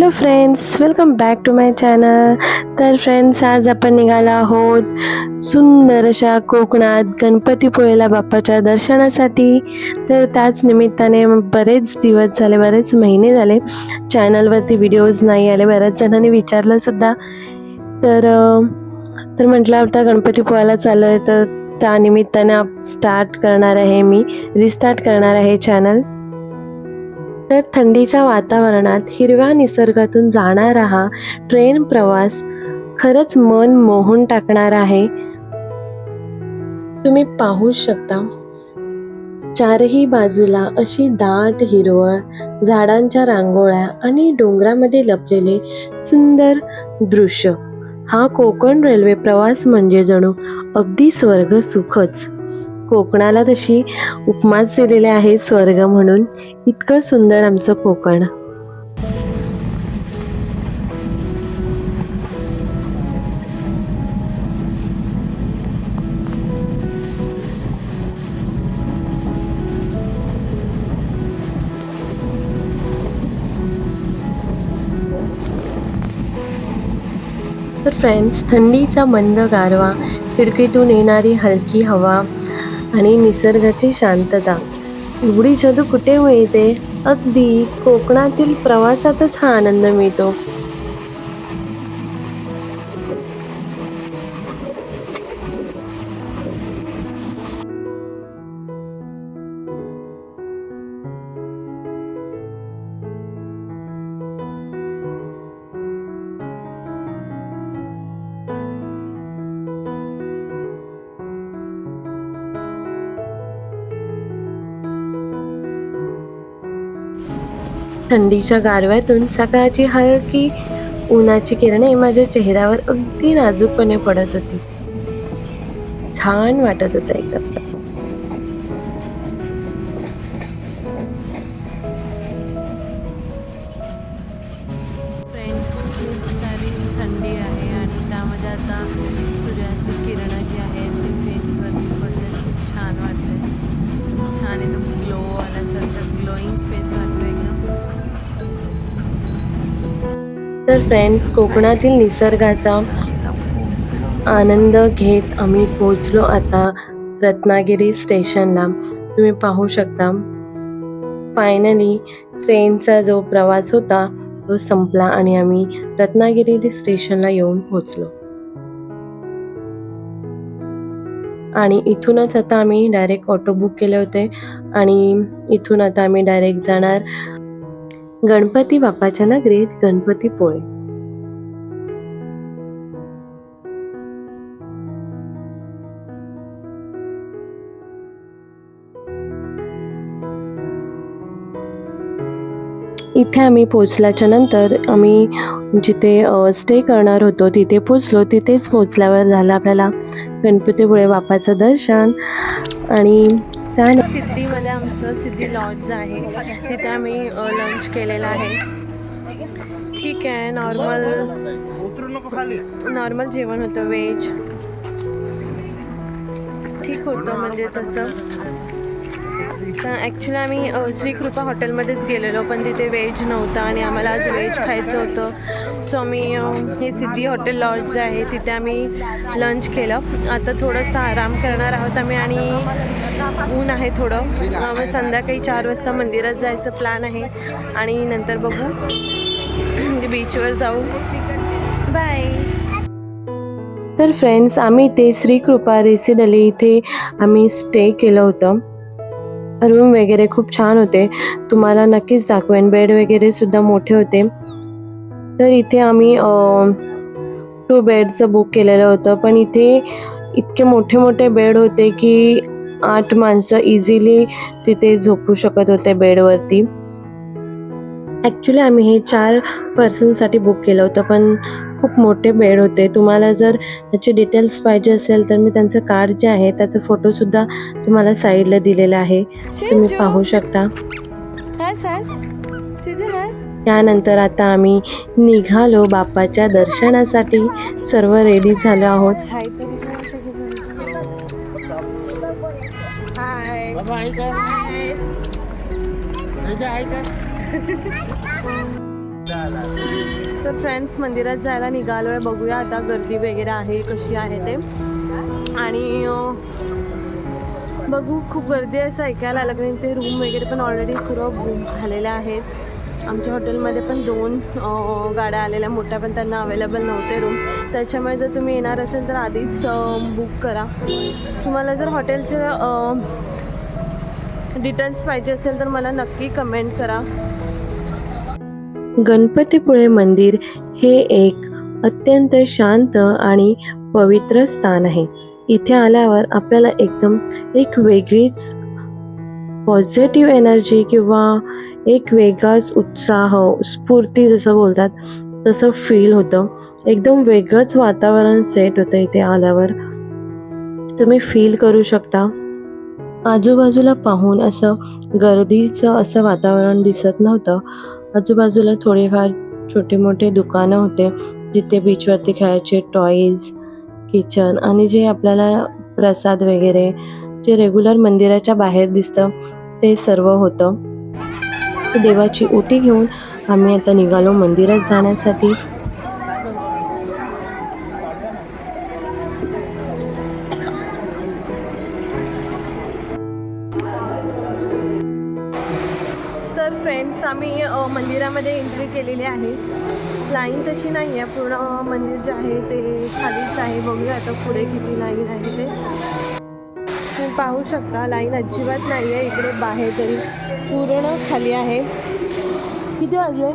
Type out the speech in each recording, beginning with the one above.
Hello friends welcome back to my channel तर friends आज आपण निघाला आहोत सुंदर अशा कोकणात गणपतीपुळेला बाप्पाच्या दर्शनासाठी. तर त्याच निमित्ताने बरेच दिवस झाले बरेच महिने झाले. चॅनलवरती व्हिडिओज नाही आले बऱ्याच जणांनी विचारलंसुद्धा तर तर म्हटलं आता गणपतीपुळ्याला चालू आहे तर त्या निमित्ताने स्टार्ट करणार आहे मी. रिस्टार्ट करणार आहे चॅनल तर थंडीच्या वातावरणात हिरव्या निसर्गातून जाणारा हा ट्रेन प्रवास खरंच मन मोहून टाकणार आहे. तुम्ही पाहू शकता चारही बाजूला अशी दाट हिरवळ झाडांच्या रांगोळ्या आणि डोंगरामध्ये लपलेले सुंदर दृश्य. हा कोकण रेल्वे प्रवास म्हणजे जणू अगदी स्वर्ग सुखच कोकणाला तशी उपमाच दिलेले आहे स्वर्ग म्हणून. इतकं सुंदर आमचं कोकण. तर फ्रेंड्स थंडीचा मंद गारवा खिडकीतून येणारी हलकी हवा आणि निसर्गाची शांतता. एवढी जादू कुठे मिळते? अगदी कोकणातील प्रवासातच हा आनंद मिळतो. थंडीच्या गारव्यातून सकाळची हलकी उन्हाची किरणे माझ्या चेहऱ्यावर अगदी नाजूकपणे पडत होती. छान वाटत होतं एकदम तर फ्रेंड्स कोकणातील निसर्गाचा आनंद घेत आम्ही पोहोचलो आता रत्नागिरी स्टेशनला. तुम्ही पाहू शकता. फायनली ट्रेनचा जो प्रवास होता तो संपला आणि आम्ही रत्नागिरी स्टेशनला येऊन पोहोचलो. आणि इथूनच आता आम्ही डायरेक्ट ऑटो बुक केले होते. आणि इथून आता आम्ही डायरेक्ट जाणार गणपती बाप्पाच्या नगरीत गणपतीपुळे इथे आम्ही पोचल्याच्या नंतर आम्ही जिथे स्टे करणार होतो तिथे पोचलो तिथेच पोचल्यावर झालं आपल्याला गणपतीपुळे बाप्पाचं दर्शन. आणि त्या लॉज आहे. तिथे आम्ही लंच केलेलं आहे. ठीक आहे नॉर्मल नॉर्मल जेवण होतं व्हेज ठीक होतं म्हणजे तसं. तर ॲक्च्युली आम्ही श्रीकृपा हॉटेलमध्येच गेलेलो पण तिथे व्हेज नव्हतं आणि आम्हाला आज व्हेज खायचं होतं. सो आम्ही हे सिद्धी हॉटेल लॉज जे आहे तिथे आम्ही लंच केलं. आता थोडंसं आराम करणार आहोत आम्ही आणि ऊन आहे थोडं. मग संध्याकाळी चार वाजता मंदिरात जायचं प्लॅन आहे आणि नंतर बघू. म्हणजे बीचवर जाऊ. बाय तर फ्रेंड्स आम्ही ते श्रीकृपा रेसिडली इथे आम्ही स्टे केलं होतं. रूम वगैरे खूप छान होते. तुम्हाला नक्कीच दाखवेन. बेड वगैरे सुद्धा मोठे होते. तर इथे आम्ही टू बेडचं बुक केलेलं होतं. पण इथे इतके मोठे मोठे बेड होते की आठ माणसं इझिली तिथे झोपू शकत होते बेडवरती. ॲक्च्युली आम्ही हे चार पर्सनसाठी बुक केलं होतं. पण खूप मोठे बेड होते. तुम्हाला जर याचे डिटेल्स पाहिजे असेल तर मी त्यांचं कार्ड जे आहे त्याचा फोटोसुद्धा तुम्हाला साईडला दिलेला आहे. तुम्ही पाहू शकता. हस हस. सिजल हस. त्यानंतर आता आम्ही निघालो बाप्पाच्या दर्शनासाठी. सर्व रेडी झालो आहोत. तर फ्रेंड्स मंदिरात जायला निघालो आहे बघूया आता गर्दी वगैरे आहे कशी आहे ते. आणि बघू खूप गर्दी आहे असं ऐकायला आलं कारण ते रूम वगैरे पण ऑलरेडी सुरू बुक झालेल्या आहेत. आमच्या हॉटेलमध्ये पण दोन गाड्या आलेल्या. मोठ्या पण त्यांना अवेलेबल नव्हते रूम त्याच्यामुळे जर तुम्ही येणार असेल तर आधीच बुक करा. तुम्हाला जर हॉटेलचे डिटेल्स पाहिजे असेल तर मला नक्की कमेंट करा. गणपतीपुळे मंदिर हे एक अत्यंत शांत आणि पवित्र स्थान आहे. इथे आल्यावर आपल्याला एकदम एक वेगळीच पॉझिटिव्ह एनर्जी किंवा एक वेगळाच उत्साह स्फूर्ती जसं बोलतात तसं फील होतं. एकदम वेगळंच वातावरण सेट होतं इथे आल्यावर. तुम्ही फील करू शकता. आजूबाजूला पाहून असं गर्दीचं असं वातावरण दिसत नव्हतं. आजूबाजूला थोडेफार छोटे मोठे दुकानं होते जिथे बीचवरती खेळायचे टॉईज किचन आणि जे आपल्याला प्रसाद वगैरे जे रेग्युलर मंदिराच्या बाहेर दिसतं ते सर्व होतं. देवाची ओटी घेऊन आम्ही आता निघालो मंदिरात जाण्यासाठी. आम्ही मंदिरामध्ये एंट्री केलेली आहे. लाईन तशी नाही आहे पूर्ण मंदिर जे आहे ते खालीच आहे. बघूया आता पुढे किती लाईन आहे ते. तुम्ही पाहू शकता लाईन अजिबात नाही आहे इकडे बाहेर तरी पूर्ण खाली आहे. किती वाजले?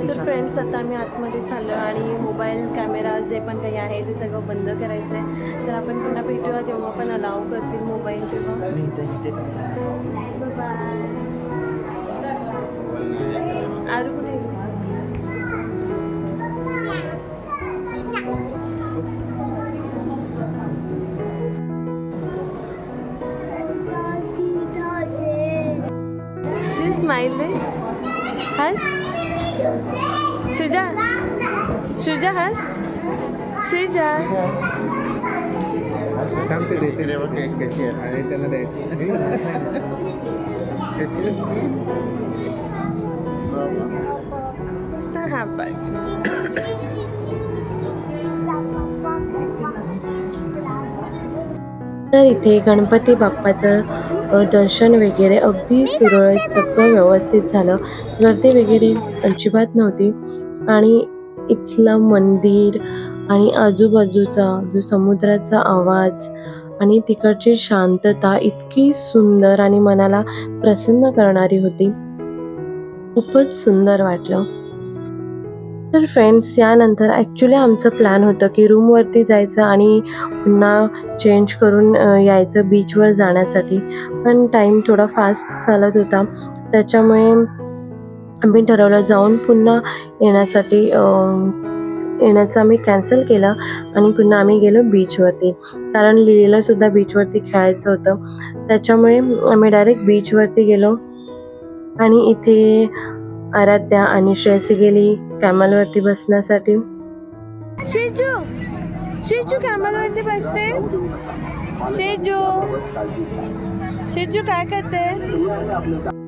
तर फ्रेंड्स आता आम्ही आतमध्ये चाललो आणि मोबाईल कॅमेरा जे पण काही आहे ते सगळं बंद करायचं आहे तर आपण पुन्हा भेटूया जेव्हा पण अलाव करतील मोबाईल तेव्हा. बाय आरू कुठे. हस शुजा शुजा हस शुजा सांगते देते रे बघ एक कशी आहे आणि त्याला द्यायचं कशी असते मस्त हा पण तर इथे गणपती बाप्पाचं दर्शन वगैरे अगदी सुरळीत सगळं व्यवस्थित झालं. गर्दी वगैरे अजिबात नव्हती. आणि इथलं मंदिर आणि आजूबाजूचा जो समुद्राचा आवाज आणि तिकडची शांतता इतकी सुंदर आणि मनाला प्रसन्न करणारी होती. खूपच सुंदर वाटलं. तर फ्रेंड्स यानंतर ॲक्च्युली आमचं प्लॅन होतं की रूमवरती जायचं आणि पुन्हा चेंज करून यायचं बीचवर जाण्यासाठी. पण टाईम थोडा फास्ट चालत होता. त्याच्यामुळे आम्ही ठरवलं जाऊन पुन्हा येण्यासाठी येण्याचं आम्ही कॅन्सल केलं आणि पुन्हा आम्ही गेलो बीचवरती कारण लिलीला सुद्धा बीचवरती खेळायचं होतं. त्याच्यामुळे आम्ही डायरेक्ट बीचवरती गेलो. आणि इथे आराध्या आणि श्रेयसी गेली कॅमलवरती बसण्यासाठी. शेजू शेजू कॅमलवरती बसते. शेजू शेजू काय करते?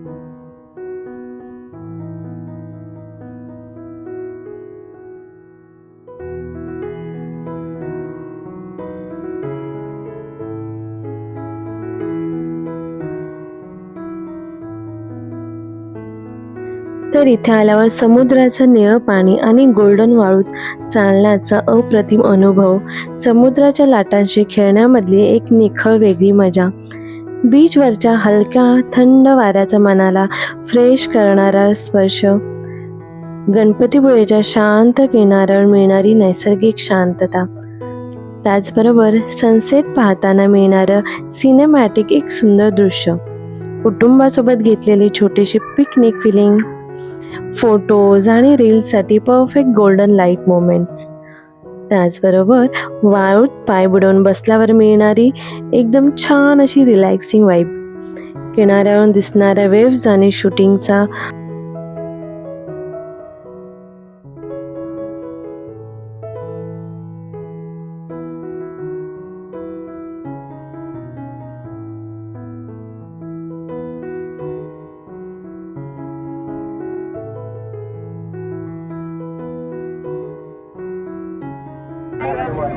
तर इथे आल्यावर समुद्राचं निळं पाणी आणि गोल्डन वाळूत चालण्याचा अप्रतिम अनुभव. समुद्राच्या लाटांशी खेळण्यामधली एक निखळ वेगळी मजा. बीचवरच्या हलक्या थंड वाऱ्याचा मनाला फ्रेश करणारा स्पर्श. गणपतीपुळेच्या शांत किनाऱ्यावर मिळणारी नैसर्गिक शांतता. त्याचबरोबर सनसेट पाहताना मिळणारं सिनेमॅटिक एक सुंदर दृश्य. कुटुंबासोबत घेतलेली छोटीशी पिकनिक फिलिंग फोटोज आणि रील्ससाठी परफेक्ट गोल्डन लाइट मोमेंट्स त्याचबरोबर वाळूत पाय बुडवून बसल्यावर मिळणारी एकदम छान अशी रिलॅक्सिंग वाईब किनाऱ्यावरून दिसणाऱ्या वेव्ज आणि शूटिंगचा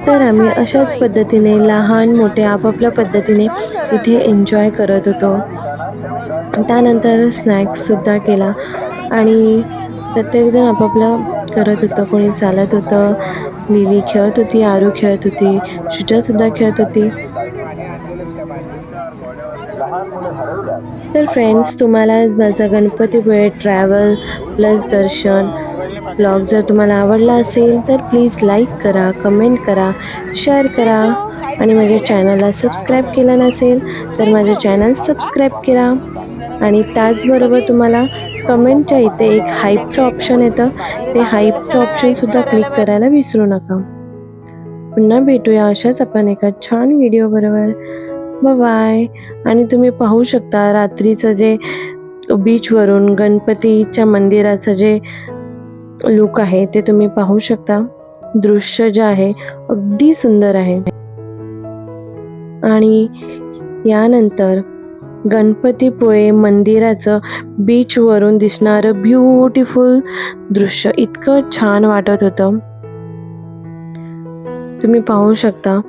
तर आम्ही अशाच पद्धतीने लहान मोठे आपापल्या पद्धतीने इथे एन्जॉय करत होतो. त्यानंतर स्नॅक्ससुद्धा केला आणि प्रत्येकजण आपापलं करत होतं. कोणी चालत होतं लिली खेळत होती आरू खेळत होती शुजासुद्धा खेळत होती. तर फ्रेंड्स तुम्हाला माझा गणपतीपुळे ट्रॅव्हल प्लस दर्शन ब्लॉग जर तुम्हाला आवडला असेल तर प्लीज लाईक करा कमेंट करा शेअर करा. आणि माझ्या चॅनलला सबस्क्राईब केलं नसेल तर माझं चॅनल सबस्क्राईब करा. आणि त्याचबरोबर तुम्हाला कमेंटच्या इथे एक हाईपचं ऑप्शन येतं. ते हाईपचं ऑप्शनसुद्धा क्लिक करायला विसरू नका. पुन्हा भेटूया अशाच आपण एका छान व्हिडिओ बरोबर. बाय आणि तुम्ही पाहू शकता रात्रीचं जे बीचवरून गणपतीच्या मंदिराचं जे लुक आहे ते तुम्ही पाहू शकता. दृश्य जे आहे अगदी सुंदर आहे. आणि यानंतर गणपतीपुळे मंदिराचं बीचवरून दिसणारं ब्युटिफुल दृश्य. इतकं छान वाटत होतं. तुम्ही पाहू शकता.